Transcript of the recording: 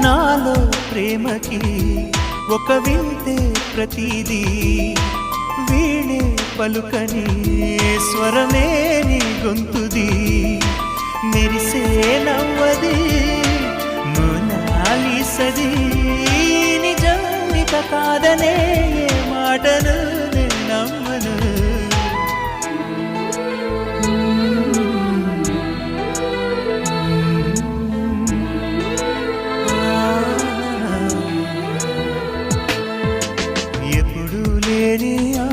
నాలో ప్రేమకి ఒక వింతే ప్రతిదీ. వీణే పలుకని స్వరమే నీ గొంతుది. మెరిసే నవ్వది మోనాలిసది నిజానిక కాదనే మాటను